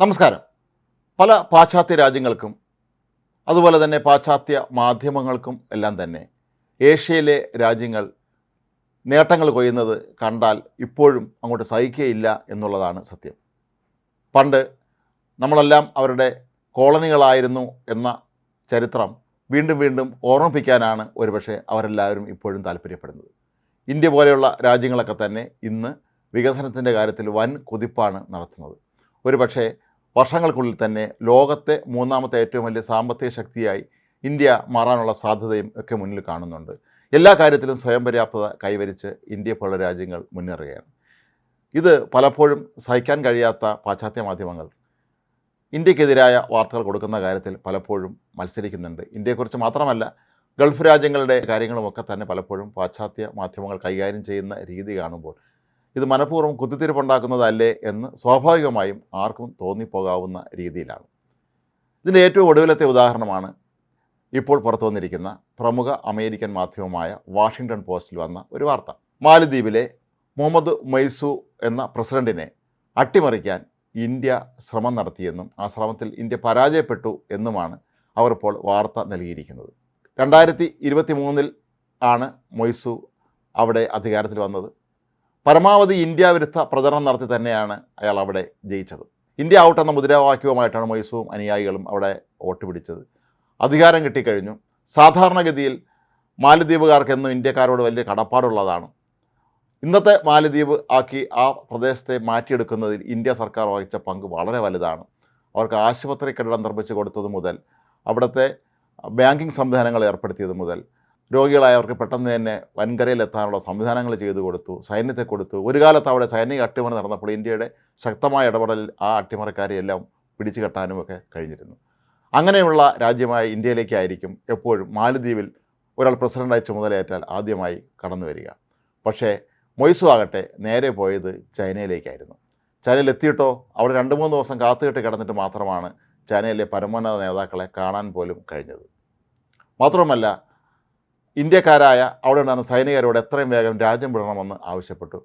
നമസ്കാരം. പല പാശ്ചാത്യ രാജ്യങ്ങൾക്കും അതുപോലെ തന്നെ പാശ്ചാത്യ മാധ്യമങ്ങൾക്കും എല്ലാം തന്നെ ഏഷ്യയിലെ രാജ്യങ്ങൾ നേട്ടങ്ങൾ കൊയ്യുന്നത് കണ്ടാൽ ഇപ്പോഴും അങ്ങോട്ട് സഹിക്കുകയില്ല എന്നുള്ളതാണ് സത്യം. പണ്ട് നമ്മളെല്ലാം അവരുടെ കോളനികളായിരുന്നു എന്ന ചരിത്രം വീണ്ടും വീണ്ടും ഓർമ്മിപ്പിക്കാനാണ് ഒരുപക്ഷെ അവരെല്ലാവരും ഇപ്പോഴും താല്പര്യപ്പെടുന്നത്. ഇന്ത്യ പോലെയുള്ള രാജ്യങ്ങളൊക്കെ തന്നെ ഇന്ന് വികസനത്തിന്റെ കാര്യത്തിൽ വൻ കുതിപ്പാണ് നടത്തുന്നത്. ഒരുപക്ഷെ വർഷങ്ങൾക്കുള്ളിൽ തന്നെ ലോകത്തെ മൂന്നാമത്തെ ഏറ്റവും വലിയ സാമ്പത്തിക ശക്തിയായി ഇന്ത്യ മാറാനുള്ള സാധ്യതയും ഒക്കെ മുന്നിൽ കാണുന്നുണ്ട്. എല്ലാ കാര്യത്തിലും സ്വയം പര്യാപ്തത കൈവരിച്ച് ഇന്ത്യ പോലുള്ള രാജ്യങ്ങൾ മുന്നേറുകയാണ്. ഇത് പലപ്പോഴും സഹിക്കാൻ കഴിയാത്ത പാശ്ചാത്യ മാധ്യമങ്ങൾ ഇന്ത്യക്കെതിരായ വാർത്തകൾ കൊടുക്കുന്ന കാര്യത്തിൽ പലപ്പോഴും മത്സരിക്കുന്നുണ്ട്. ഇന്ത്യയെക്കുറിച്ച് മാത്രമല്ല ഗൾഫ് രാജ്യങ്ങളുടെ കാര്യങ്ങളുമൊക്കെ തന്നെ പലപ്പോഴും പാശ്ചാത്യ മാധ്യമങ്ങൾ കൈകാര്യം ചെയ്യുന്ന രീതി കാണുമ്പോൾ ഇത് മനഃപൂർവം കുത്തിത്തിരിപ്പുണ്ടാക്കുന്നതല്ലേ എന്ന് സ്വാഭാവികമായും ആർക്കും തോന്നിപ്പോകാവുന്ന രീതിയിലാണ്. ഇതിന്റെ ഏറ്റവും ഒടുവിലത്തെ ഉദാഹരണമാണ് ഇപ്പോൾ പുറത്തു വന്നിരിക്കുന്ന പ്രമുഖ അമേരിക്കൻ മാധ്യമമായ വാഷിങ്ടൺ പോസ്റ്റിൽ വന്ന ഒരു വാർത്ത. മാലദ്വീപിലെ മുഹമ്മദ് മൈസു എന്ന പ്രസിഡന്റിനെ അട്ടിമറിക്കാൻ ഇന്ത്യ ശ്രമം നടത്തിയെന്നും ആ ശ്രമത്തിൽ ഇന്ത്യ പരാജയപ്പെട്ടു എന്നുമാണ് അവർ ഇപ്പോൾ വാർത്ത നൽകിയിരിക്കുന്നത്. രണ്ടായിരത്തി ഇരുപത്തി മൂന്നിൽ ആണ് മൊയ്സു അവിടെ അധികാരത്തിൽ വന്നത്. പരമാവധി ഇന്ത്യ വിരുദ്ധ പ്രചരണം നടത്തി തന്നെയാണ് അയാൾ അവിടെ ജയിച്ചത്. ഇന്ത്യ ഔട്ട് എന്ന മുദ്രാവാക്യവുമായിട്ടാണ് മൈസൂവും അനുയായികളും അവിടെ വോട്ട് പിടിച്ചത്. അധികാരം കിട്ടിക്കഴിഞ്ഞു. സാധാരണഗതിയിൽ മാലദ്വീപുകാർക്ക് എന്നും ഇന്ത്യക്കാരോട് വലിയ കടപ്പാടുള്ളതാണ്. ഇന്നത്തെ മാലദ്വീപ് ആക്കി ആ പ്രദേശത്തെ മാറ്റിയെടുക്കുന്നതിൽ ഇന്ത്യ സർക്കാർ വഹിച്ച പങ്ക് വളരെ വലുതാണ്. അവർക്ക് ആശുപത്രി കെട്ടിടം നിർമ്മിച്ചു കൊടുത്തത് മുതൽ അവിടുത്തെ ബാങ്കിങ് സംവിധാനങ്ങൾ ഏർപ്പെടുത്തിയത് മുതൽ രോഗികളായവർക്ക് പെട്ടെന്ന് തന്നെ വൻകരയിലെത്താനുള്ള സംവിധാനങ്ങൾ ചെയ്തു കൊടുത്തു സൈന്യത്തെ കൊടുത്തു. ഒരു കാലത്ത് അവിടെ സൈനിക അട്ടിമറി നടന്നപ്പോൾ ഇന്ത്യയുടെ ശക്തമായ ഇടപെടലിൽ ആ അട്ടിമറിക്കാരെയെല്ലാം പിടിച്ചു കെട്ടാനുമൊക്കെ കഴിഞ്ഞിരുന്നു. അങ്ങനെയുള്ള രാജ്യമായ ഇന്ത്യയിലേക്കായിരിക്കും എപ്പോഴും മാലദ്വീപിൽ ഒരാൾ പ്രസിഡന്റായി ചുമതലയേറ്റാൽ ആദ്യമായി കടന്നു വരിക. പക്ഷേ മൊയ്സു ആകട്ടെ നേരെ പോയത് ചൈനയിലേക്കായിരുന്നു. ചൈനയിൽ എത്തിയിട്ടോ അവിടെ രണ്ട് മൂന്ന് ദിവസം കാത്തുകെട്ട് കിടന്നിട്ട് മാത്രമാണ് ചൈനയിലെ പരമോന്നത നേതാക്കളെ കാണാൻ പോലും കഴിഞ്ഞത്. മാത്രമല്ല ഇന്ത്യക്കാരായ അവിടെ ഉണ്ടായിരുന്ന സൈനികരോട് എത്രയും വേഗം രാജ്യം വിടണമെന്ന് ആവശ്യപ്പെട്ടു.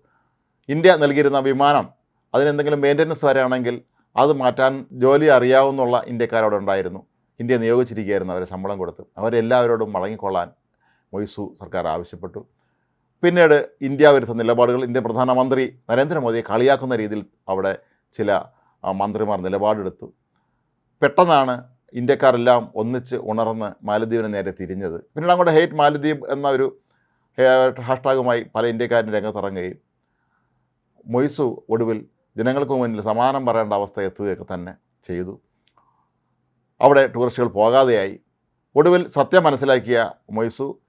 ഇന്ത്യ നൽകിയിരുന്ന വിമാനം അതിനെന്തെങ്കിലും മെയിന്റനൻസ് വരെയാണെങ്കിൽ അത് മാറ്റാൻ ജോലി അറിയാവുന്നുള്ള ഇന്ത്യക്കാരോട് ഉണ്ടായിരുന്നു. ഇന്ത്യ നിയോഗിച്ചിരിക്കുകയായിരുന്നു അവരെ ശമ്പളം കൊടുത്ത്. അവരെല്ലാവരോടും മടങ്ങിക്കൊള്ളാൻ മൊയ്സു സർക്കാർ ആവശ്യപ്പെട്ടു. പിന്നീട് ഇന്ത്യ വിരുദ്ധ നിലപാടുകൾ ഇന്ത്യൻ പ്രധാനമന്ത്രി നരേന്ദ്രമോദിയെ കളിയാക്കുന്ന രീതിയിൽ അവിടെ ചില മന്ത്രിമാർ നിലപാടെടുത്തു. പെട്ടെന്നാണ് ഇന്ത്യക്കാരെല്ലാം ഒന്നിച്ച് ഉണർന്ന് മാലദ്വീപിന് നേരെ തിരിഞ്ഞത്. പിന്നീട് അങ്ങോട്ട് ഹേറ്റ് മാലദ്വീപ് എന്ന ഒരു ഹാഷ്ടാഗുമായി പല ഇന്ത്യക്കാരും രംഗത്തിറങ്ങുകയും മൊയ്സു ഒടുവിൽ ജനങ്ങൾക്ക് മുന്നിൽ സമാനം പറയേണ്ട അവസ്ഥ എത്തുകയൊക്കെ തന്നെ ചെയ്തു. അവിടെ ടൂറിസ്റ്റുകൾ പോകാതെയായി. ഒടുവിൽ സത്യം മനസ്സിലാക്കിയ മൊയ്സു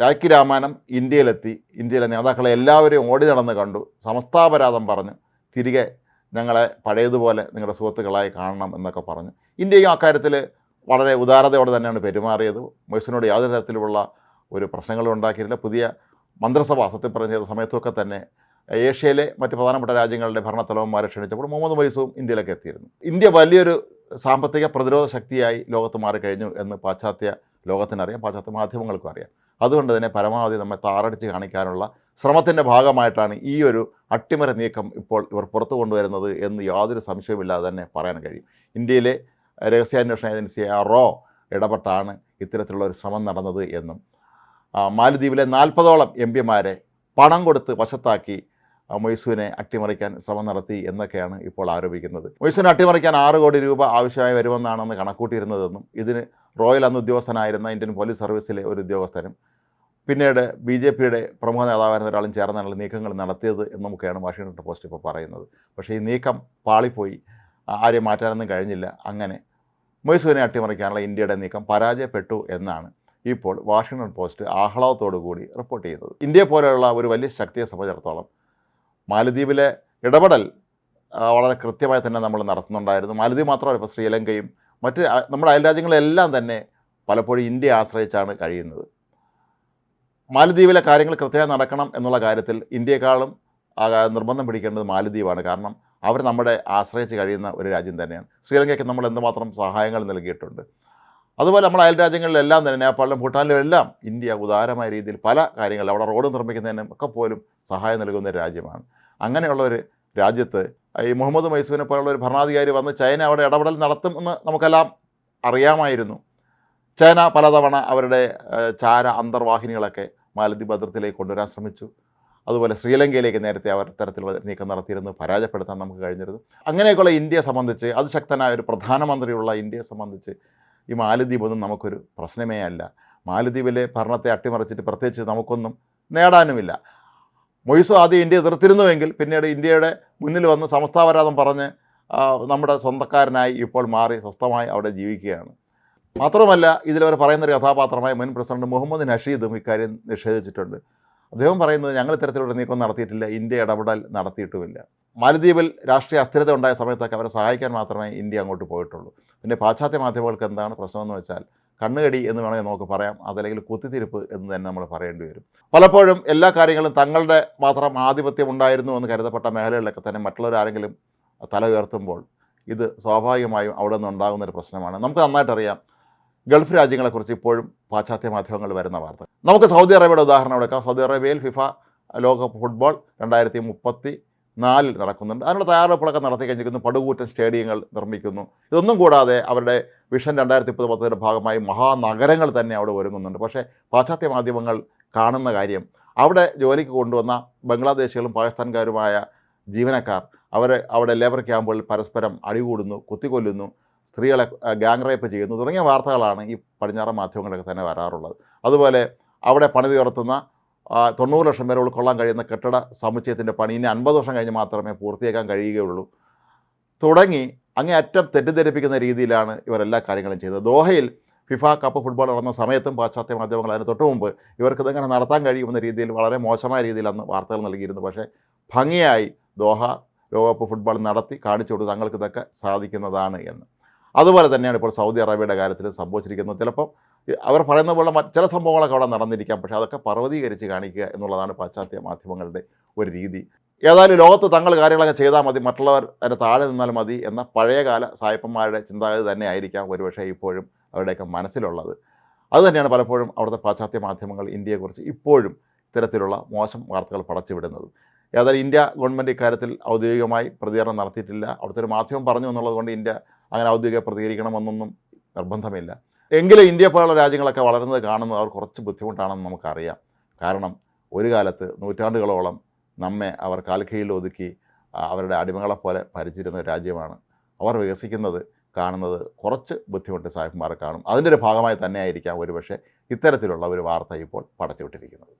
രാഖി രാമാനം ഇന്ത്യയിലെത്തി. ഇന്ത്യയിലെ നേതാക്കളെ എല്ലാവരെയും ഓടി നടന്ന് കണ്ടു. സമസ്താപരാധം പറഞ്ഞ് തിരികെ ഞങ്ങളെ പഴയതുപോലെ നിങ്ങളുടെ സുഹൃത്തുക്കളായി കാണണം എന്നൊക്കെ പറഞ്ഞു. ഇന്ത്യയും അക്കാര്യത്തിൽ വളരെ ഉദാരതയോടെ തന്നെയാണ് പെരുമാറിയത്. മൊയ്സിനോട് യാതൊരു തരത്തിലുള്ള ഒരു പ്രശ്നങ്ങളും ഉണ്ടാക്കിയിട്ടില്ല. പുതിയ മന്ത്രിസഭ സത്യപ്രതിജ്ഞ ചെയ്ത സമയത്തൊക്കെ തന്നെ ഏഷ്യയിലെ മറ്റ് പ്രധാനപ്പെട്ട രാജ്യങ്ങളുടെ ഭരണത്തലവന്മാരെ ക്ഷണിച്ചപ്പോൾ മുഹമ്മദ് മൊയ്സും ഇന്ത്യയിലേക്ക് എത്തിയിരുന്നു. ഇന്ത്യ വലിയൊരു സാമ്പത്തിക പ്രതിരോധ ശക്തിയായി ലോകത്ത് മാറിക്കഴിഞ്ഞു എന്ന് പാശ്ചാത്യ ലോകത്തിനറിയാം പാശ്ചാത്യ മാധ്യമങ്ങൾക്കും അറിയാം. അതുകൊണ്ട് തന്നെ പരമാവധി നമ്മെ താറടിച്ച് കാണിക്കാനുള്ള ശ്രമത്തിന്റെ ഭാഗമായിട്ടാണ് ഈ ഒരു അട്ടിമറി നീക്കം ഇപ്പോൾ ഇവർ പുറത്തു കൊണ്ടുവരുന്നത് എന്ന് യാതൊരു സംശയവുമില്ലാതെ തന്നെ പറയാൻ കഴിയും. ഇന്ത്യയിലെ രഹസ്യാന്വേഷണ ഏജൻസിയായ റോ ഇടപെട്ടാണ് ഇത്തരത്തിലുള്ള ഒരു ശ്രമം നടന്നത് എന്നും മാലദ്വീപിലെ നാൽപ്പതോളം എം പിമാരെ പണം കൊടുത്ത് വശത്താക്കി മൊയ്സുവിനെ അട്ടിമറിക്കാൻ ശ്രമം നടത്തി എന്നൊക്കെയാണ് ഇപ്പോൾ ആരോപിക്കുന്നത്. മൊയ്സുവിനെ അട്ടിമറിക്കാൻ ആറ് കോടി രൂപ ആവശ്യമായി വരുമെന്നാണെന്ന് കണക്കൂട്ടിയിരുന്നതെന്നും ഇതിന് റോയൽ അന്ന് ഉദ്യോഗസ്ഥനായിരുന്ന ഇന്ത്യൻ പോലീസ് സർവീസിലെ ഒരു ഉദ്യോഗസ്ഥനും പിന്നീട് ബി ജെ പിയുടെ പ്രമുഖ നേതാവായിരുന്ന ഒരാളും ചേർന്നാണ് നീക്കങ്ങൾ നടത്തിയത് എന്നൊക്കെയാണ് വാഷിങ്ടൺ പോസ്റ്റ് ഇപ്പോൾ പറയുന്നത്. പക്ഷേ ഈ നീക്കം പാളിപ്പോയി. ആരെയും മാറ്റാനൊന്നും കഴിഞ്ഞില്ല. അങ്ങനെ മൊയ്സുവിനെ അട്ടിമറിക്കാനുള്ള ഇന്ത്യയുടെ നീക്കം പരാജയപ്പെട്ടു എന്നാണ് ഇപ്പോൾ വാഷിങ്ടൺ പോസ്റ്റ് ആഹ്ലാദത്തോടു കൂടി റിപ്പോർട്ട് ചെയ്യുന്നത്. ഇന്ത്യയെ പോലെയുള്ള ഒരു വലിയ ശക്തിയെ സംബന്ധിച്ചിടത്തോളം മാലദ്വീപിലെ ഇടപെടൽ വളരെ കൃത്യമായി തന്നെ നമ്മൾ നടത്തുന്നുണ്ടായിരുന്നു. മാലദ്വീപ് മാത്രമല്ല ഇപ്പോൾ ശ്രീലങ്കയും മറ്റ് നമ്മുടെ അയൽരാജ്യങ്ങളെല്ലാം തന്നെ പലപ്പോഴും ഇന്ത്യയെ ആശ്രയിച്ചാണ് കഴിയുന്നത്. മാലദ്വീപിലെ കാര്യങ്ങൾ കൃത്യമായി നടക്കണം എന്നുള്ള കാര്യത്തിൽ ഇന്ത്യയെക്കാളും നിർബന്ധം പിടിക്കേണ്ടത് മാലദ്വീപാണ്. കാരണം അവർ നമ്മുടെ ആശ്രയിച്ച് കഴിയുന്ന ഒരു രാജ്യം തന്നെയാണ്. ശ്രീലങ്കയ്ക്ക് നമ്മൾ എന്തുമാത്രം സഹായങ്ങൾ നൽകിയിട്ടുണ്ട്. അതുപോലെ നമ്മുടെ അയൽ രാജ്യങ്ങളിലെല്ലാം തന്നെ നേപ്പാളിലും ഭൂട്ടാനിലും എല്ലാം ഇന്ത്യ ഉദാരമായ രീതിയിൽ പല കാര്യങ്ങളിൽ അവിടെ റോഡ് നിർമ്മിക്കുന്നതിനും ഒക്കെ പോലും സഹായം നൽകുന്ന രാജ്യമാണ്. അങ്ങനെയുള്ള ഒരു രാജ്യത്ത് ഈ മുഹമ്മദ് മൈസൂനെ പോലുള്ള ഒരു ഭരണാധികാരി വന്ന് ചൈന അവിടെ ഇടപെടൽ നടത്തുമെന്ന് നമുക്കെല്ലാം അറിയാമായിരുന്നു. ചൈന പലതവണ അവരുടെ ചാര അന്തർവാഹിനികളൊക്കെ മാലദ്വീപ് അതിർത്തിയിലേക്ക് കൊണ്ടുവരാൻ ശ്രമിച്ചു. അതുപോലെ ശ്രീലങ്കയിലേക്ക് നേരത്തെ അവർ തരത്തിലുള്ള നീക്കം നടത്തിയിരുന്നു പരാജയപ്പെടുത്താൻ നമുക്ക് കഴിഞ്ഞിരുന്നു. അങ്ങനെയൊക്കെയുള്ള ഇന്ത്യയെ സംബന്ധിച്ച് അതിശക്തനായ ഒരു പ്രധാനമന്ത്രിയുള്ള ഇന്ത്യയെ സംബന്ധിച്ച് ഈ മാലദ്വീപ് ഒന്നും നമുക്കൊരു പ്രശ്നമേ അല്ല. മാലദ്വീപിലെ ഭരണത്തെ അട്ടിമറിച്ചിട്ട് പ്രത്യേകിച്ച് നമുക്കൊന്നും നേടാനുമില്ല. മൊയ്സു ആദ്യം ഇന്ത്യ എതിർത്തിരുന്നുവെങ്കിൽ പിന്നീട് ഇന്ത്യയുടെ മുന്നിൽ വന്ന് സമസ്താപരാധം പറഞ്ഞ് നമ്മുടെ സ്വന്തക്കാരനായി ഇപ്പോൾ മാറി സ്വസ്ഥമായി അവിടെ ജീവിക്കുകയാണ്. മാത്രമല്ല ഇതിലവർ പറയുന്നൊരു കഥാപാത്രമായ മുൻ പ്രസിഡന്റ് മുഹമ്മദ് നഷീദും ഇക്കാര്യം നിഷേധിച്ചിട്ടുണ്ട്. അദ്ദേഹം പറയുന്നത് ഞങ്ങൾ ഇത്തരത്തിലുള്ള നീക്കം നടത്തിയിട്ടില്ല ഇന്ത്യ ഇടപെടൽ നടത്തിയിട്ടുമില്ല. മാലദ്വീപിൽ രാഷ്ട്രീയ അസ്ഥിരത ഉണ്ടായ സമയത്തൊക്കെ അവരെ സഹായിക്കാൻ മാത്രമേ ഇന്ത്യ അങ്ങോട്ട് പോയിട്ടുള്ളൂ. പിന്നെ പാശ്ചാത്യ മാധ്യമങ്ങൾക്ക് എന്താണ് പ്രശ്നമെന്ന് വെച്ചാൽ കണ്ണുകടി എന്ന് വേണമെങ്കിൽ നമുക്ക് പറയാം അതല്ലെങ്കിൽ കുത്തിത്തിരിപ്പ് എന്ന് തന്നെ നമ്മൾ പറയേണ്ടി വരും. പലപ്പോഴും എല്ലാ കാര്യങ്ങളും തങ്ങളുടെ മാത്രം ആധിപത്യം ഉണ്ടായിരുന്നു എന്ന് കരുതപ്പെട്ട മേഖലകളിലൊക്കെ തന്നെ മറ്റുള്ളവരാരെങ്കിലും തല ഉയർത്തുമ്പോൾ ഇത് സ്വാഭാവികമായും അവിടെ നിന്ന് ഉണ്ടാകുന്നൊരു പ്രശ്നമാണ്. നമുക്ക് നന്നായിട്ടറിയാം ഗൾഫ് രാജ്യങ്ങളെക്കുറിച്ച് ഇപ്പോഴും പാശ്ചാത്യ മാധ്യമങ്ങൾ വരുന്ന വാർത്ത. നമുക്ക് സൗദി അറേബ്യയുടെ ഉദാഹരണം എടുക്കാം. സൗദി അറേബ്യയിൽ ഫിഫ ലോകകപ്പ് ഫുട്ബോൾ രണ്ടായിരത്തി മുപ്പത്തി നാലിൽ നടക്കുന്നുണ്ട്. അതിനുള്ള തയ്യാറെടുപ്പുകളൊക്കെ നടത്തി കഴിഞ്ഞിരിക്കുന്നു. പടുകൂറ്റൻ സ്റ്റേഡിയങ്ങൾ നിർമ്മിക്കുന്നു. ഇതൊന്നും കൂടാതെ അവരുടെ വിഷൻ രണ്ടായിരത്തി മുപ്പത് പത്തിന്റെ ഭാഗമായി മഹാനഗരങ്ങൾ തന്നെ അവിടെ ഒരുങ്ങുന്നുണ്ട്. പക്ഷേ പാശ്ചാത്യ മാധ്യമങ്ങൾ കാണുന്ന കാര്യം അവിടെ ജോലിക്ക് കൊണ്ടുവന്ന ബംഗ്ലാദേശികളും പാകിസ്ഥാൻകാരുമായ ജീവനക്കാർ അവർ അവിടെ ലേബർ ക്യാമ്പുകളിൽ പരസ്പരം അടികൂടുന്നു കുത്തിക്കൊല്ലുന്നു സ്ത്രീകളെ ഗാങ് റേപ്പ് ചെയ്യുന്നു തുടങ്ങിയ വാർത്തകളാണ് ഈ പടിഞ്ഞാറൻ മാധ്യമങ്ങളിലൊക്കെ തന്നെ വരാറുള്ളത്. അതുപോലെ അവിടെ പണിതി ഉയർത്തുന്ന ആ, തൊണ്ണൂറ് ലക്ഷം വരെ ഉൾക്കൊള്ളാൻ കഴിയുന്ന കെട്ടിട സമുച്ചയത്തിന്റെ പണി ഇനി അൻപത് വർഷം കഴിഞ്ഞ് മാത്രമേ പൂർത്തിയാക്കാൻ കഴിയുകയുള്ളൂ. തുടങ്ങി അങ്ങേയറ്റം തെറ്റിദ്ധരിപ്പിക്കുന്ന രീതിയിലാണ് ഇവർ എല്ലാ കാര്യങ്ങളും ചെയ്തത്. ദോഹയിൽ ഫിഫ കപ്പ് ഫുട്ബോൾ നടന്ന സമയത്തും പാശ്ചാത്യ മാധ്യമങ്ങൾ അതിന് തൊട്ട് മുമ്പ് ഇവർക്ക് ഇതെങ്ങനെ നടത്താൻ കഴിയുമെന്ന രീതിയിൽ വളരെ മോശമായ രീതിയിൽ അന്ന് വാർത്തകൾ നൽകിയിരുന്നു. പക്ഷേ ഭംഗിയായി ദോഹ ലോകകപ്പ് ഫുട്ബോൾ നടത്തി കാണിച്ചു കൊടുത്ത് തങ്ങൾക്ക് ഇതൊക്കെ സാധിക്കുന്നതാണ് എന്ന്. അതുപോലെ തന്നെയാണ് ഇപ്പോൾ സൗദി അറേബ്യയുടെ കാര്യത്തിൽ സംഭവിച്ചിരിക്കുന്നത്. ചിലപ്പം അവർ പറയുന്ന പോലെ ചില സംഭവങ്ങളൊക്കെ അവിടെ നടന്നിരിക്കാം. പക്ഷേ അതൊക്കെ പർവതീകരിച്ച് കാണിക്കുക എന്നുള്ളതാണ് പാശ്ചാത്യ മാധ്യമങ്ങളുടെ ഒരു രീതി. ഏതായാലും ലോകത്ത് തങ്ങൾ കാര്യങ്ങളൊക്കെ ചെയ്താൽ മതി. മറ്റുള്ളവർ അതിന്റെ താഴെ നിന്നാൽ മതി എന്ന പഴയകാല സായപ്പന്മാരുടെ ചിന്താഗതി തന്നെ ആയിരിക്കാം ഒരുപക്ഷെ ഇപ്പോഴും അവരുടെയൊക്കെ മനസ്സിലുള്ളത്. അതുതന്നെയാണ് പലപ്പോഴും അവിടുത്തെ പാശ്ചാത്യ മാധ്യമങ്ങൾ ഇന്ത്യയെക്കുറിച്ച് ഇപ്പോഴും ഇത്തരത്തിലുള്ള മോശം വാർത്തകൾ പടച്ചുവിടുന്നത്. ഏതായാലും ഇന്ത്യ ഗവൺമെന്റ് ഇക്കാര്യത്തിൽ ഔദ്യോഗികമായി പ്രതികരണം നടത്തിയിട്ടില്ല. അവിടുത്തെ ഒരു മാധ്യമം പറഞ്ഞു എന്നുള്ളത് കൊണ്ട് ഇന്ത്യ അങ്ങനെ ഔദ്യോഗിക പ്രതികരിക്കണമെന്നൊന്നും നിർബന്ധമില്ല. എങ്കിലും ഇന്ത്യ പോലുള്ള രാജ്യങ്ങളൊക്കെ വളരുന്നത് കാണുന്നത് അവർ കുറച്ച് ബുദ്ധിമുട്ടാണെന്ന് നമുക്കറിയാം. കാരണം ഒരു കാലത്ത് നൂറ്റാണ്ടുകളോളം നമ്മെ അവർ കാൽക്കീഴിൽ ഒതുക്കി അവരുടെ അടിമകളെപ്പോലെ ഭരിച്ചിരുന്ന ഒരു രാജ്യമാണ്. അവർ വികസിക്കുന്നത് കാണുന്നത് കുറച്ച് ബുദ്ധിമുട്ട് സാഹിബ്മാർ കാണും. അതിന്റെ ഒരു ഭാഗമായി തന്നെയായിരിക്കാം ഒരുപക്ഷെ ഇത്തരത്തിലുള്ള ഒരു വാർത്ത ഇപ്പോൾ പടച്ചുവിട്ടിരിക്കുന്നത്.